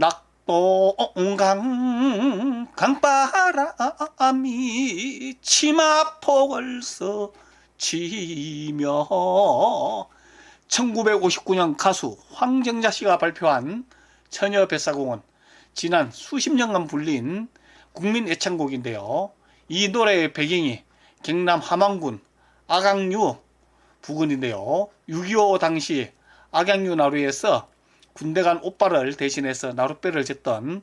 낙동강 강바람이 치마폭을 스치며 1959년 가수 황정자 씨가 발표한 처녀 뱃사공은 지난 수십 년간 불린 국민 애창곡인데요. 이 노래의 배경이 경남 함안군 악양류 부근인데요. 6.25 당시 악양류 나루에서 군대 간 오빠를 대신해서 나룻배를 졌던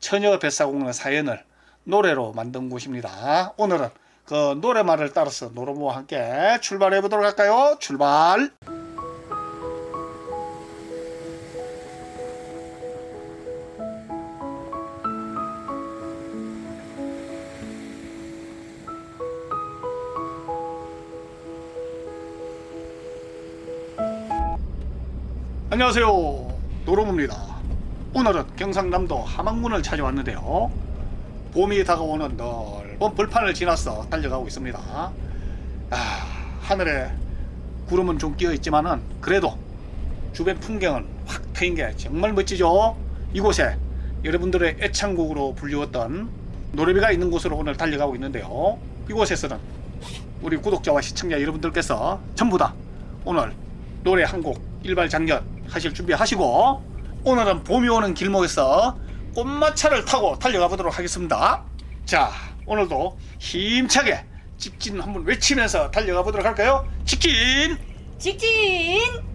처녀 뱃사공의 사연을 노래로 만든 곳입니다. 오늘은 그 노래말을 따라서 노로모와 함께 출발해 보도록 할까요? 출발! 안녕하세요. 노로무입니다. 오늘은 경상남도 함안군을 찾아왔는데요. 봄이 다가오는 넓은 벌판을 지나서 달려가고 있습니다. 아, 하늘에 구름은 좀 끼어 있지만은 그래도 주변 풍경은 확 트인 게 정말 멋지죠. 이곳에 여러분들의 애창곡으로 불리웠던 노래비가 있는 곳으로 오늘 달려가고 있는데요. 이곳에서는 우리 구독자와 시청자 여러분들께서 전부 다 오늘 노래 한 곡 일발 장전 하실 준비 하시고 오늘은 봄이 오는 길목에서 꽃마차를 타고 달려가 보도록 하겠습니다. 자, 오늘도 힘차게 직진 한번 외치면서 달려가 보도록 할까요? 직진! 직진!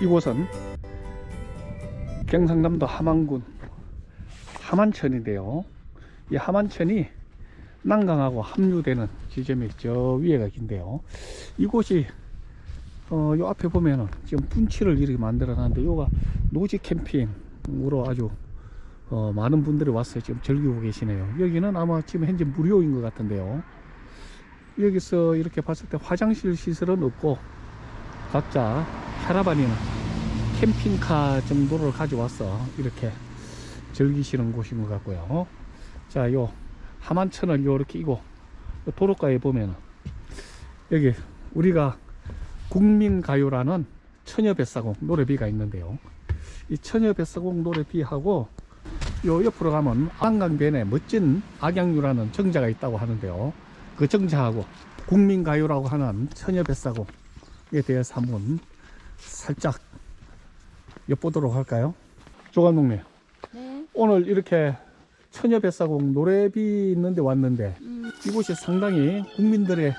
이곳은 경상남도 함안군 함안천인데요. 이 함안천이 난강하고 합류되는 지점이 저 위에가 긴데요. 이곳이 어, 요 앞에 보면은 지금 분치를 이렇게 만들어 놨는데 요가 노지 캠핑으로 아주 어, 많은 분들이 와서 지금 즐기고 계시네요. 여기는 아마 지금 현재 무료인 것 같은데요. 여기서 이렇게 봤을 때 화장실 시설은 없고 각자 캐러반이나 캠핑카 정도를 가져와서 이렇게 즐기시는 곳인 것 같고요. 자, 요 하만천을 요렇게 이고 요 도로가에 보면은 여기 우리가 국민가요라는 처녀뱃사공 노래비가 있는데요. 이 처녀뱃사공 노래비하고 요 옆으로 가면 한강변에 멋진 악양유라는 정자가 있다고 하는데요. 그 정자하고 국민가요라고 하는 처녀뱃사공에 대해서 한번 살짝 엿보도록 할까요? 조감독님 네. 오늘 이렇게 처녀뱃사공 노래비 있는데 왔는데 음, 이곳이 상당히 국민들의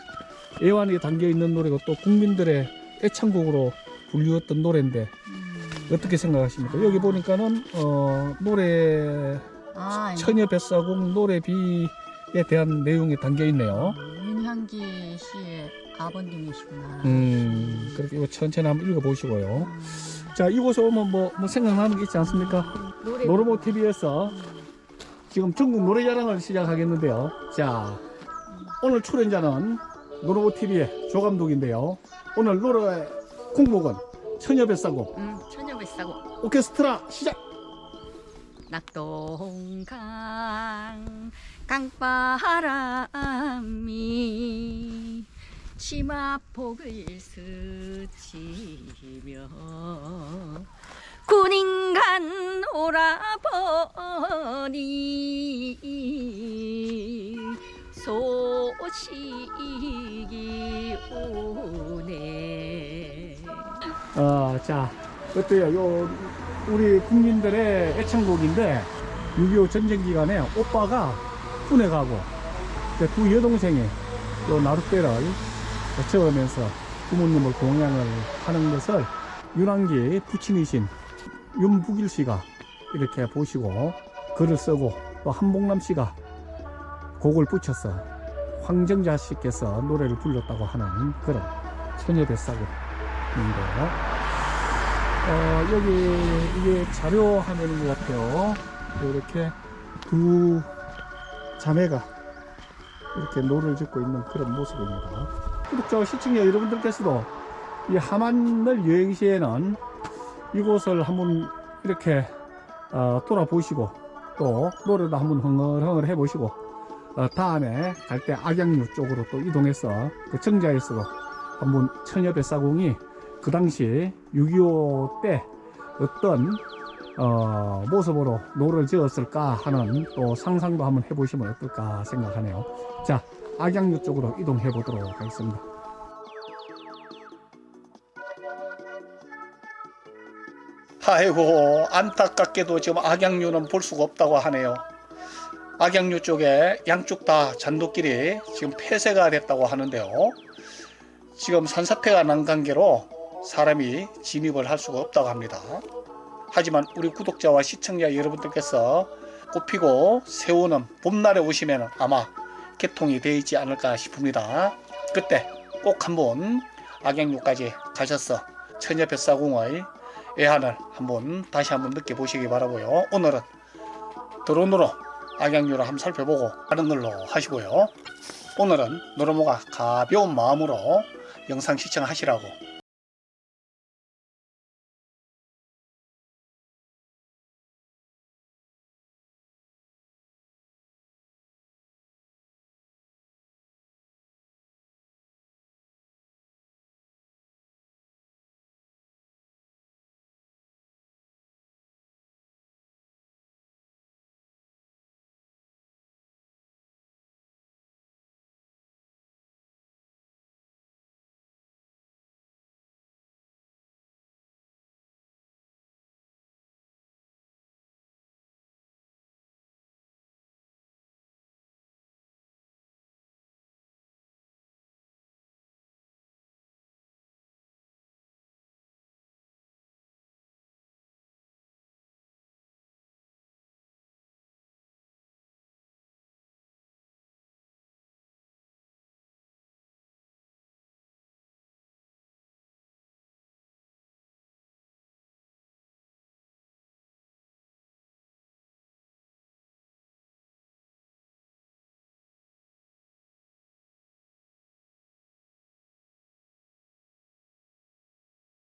애환이 담겨 있는 노래고 또 국민들의 애창곡으로 불리웠던 노래인데 음. 어떻게 생각하십니까? 여기 보니까는 어, 노래 아, 처녀뱃사공 노래비에 대한 내용이 담겨 있네요. 아버님이시구나. 음, 그렇게 천천히 한번 읽어보시고요. 음. 자, 이곳에 오면 뭐, 뭐 생각나는 게 있지 않습니까? 노래 노르모 TV에서 지금 전국 노래자랑을 시작하겠는데요. 자, 오늘 출연자는 노로TV의 조감독인데요. 오늘 노래 공목은 처녀뱃사고 음, 처녀뱃사고 오케스트라 시작! 낙동강 강바람이 치마폭을 스치며 군인간 오라버니 소식이 오네 어, 자, 어때요? 요, 우리 국민들의 애창곡인데, 6.25 전쟁 기간에 오빠가 군에 가고, 그 두 여동생이 요 나룻배를 채우면서 부모님을 공양을 하는 것을 윤한기 부친이신 윤북일 씨가 이렇게 보시고 글을 쓰고 또 한복남 씨가 곡을 붙여서 황정자 씨께서 노래를 불렀다고 하는 그런 처녀뱃사곡인데요. 어, 여기 이게 자료 화면인 것 같아요. 이렇게 두 자매가 이렇게 노를 짓고 있는 그런 모습입니다. 구독자와 시청자 여러분들께서도 이 하만을 여행 시에는 이곳을 한번 이렇게 어, 돌아보시고 또 노래도 한번 흥얼흥얼 해보시고 어, 다음에 갈 때 악양류 쪽으로 또 이동해서 그 정자에서도 한번 처녀뱃사공이 그 당시 6.25 때 어떤 어, 모습으로 노를 지었을까 하는 또 상상도 한번 해보시면 어떨까 생각하네요. 자, 악양류 쪽으로 이동해 보도록 하겠습니다. 아이고 안타깝게도 지금 악양류는 볼 수가 없다고 하네요. 악양류 쪽에 양쪽 다 잔도길이 지금 폐쇄가 됐다고 하는데요. 지금 산사태가 난 관계로 사람이 진입을 할 수가 없다고 합니다. 하지만 우리 구독자와 시청자 여러분들께서 꽃피고 새우는 봄날에 오시면 아마 개통이 되어 있지 않을까 싶습니다. 그때 꼭 한번 악양류까지 가셔서 처녀뱃사공의 애환을 한번 다시 한번 느껴보시기 바라고요. 오늘은 드론으로 악양류를 한번 살펴보고 하는 걸로 하시고요. 오늘은 노르모가 가벼운 마음으로 영상 시청하시라고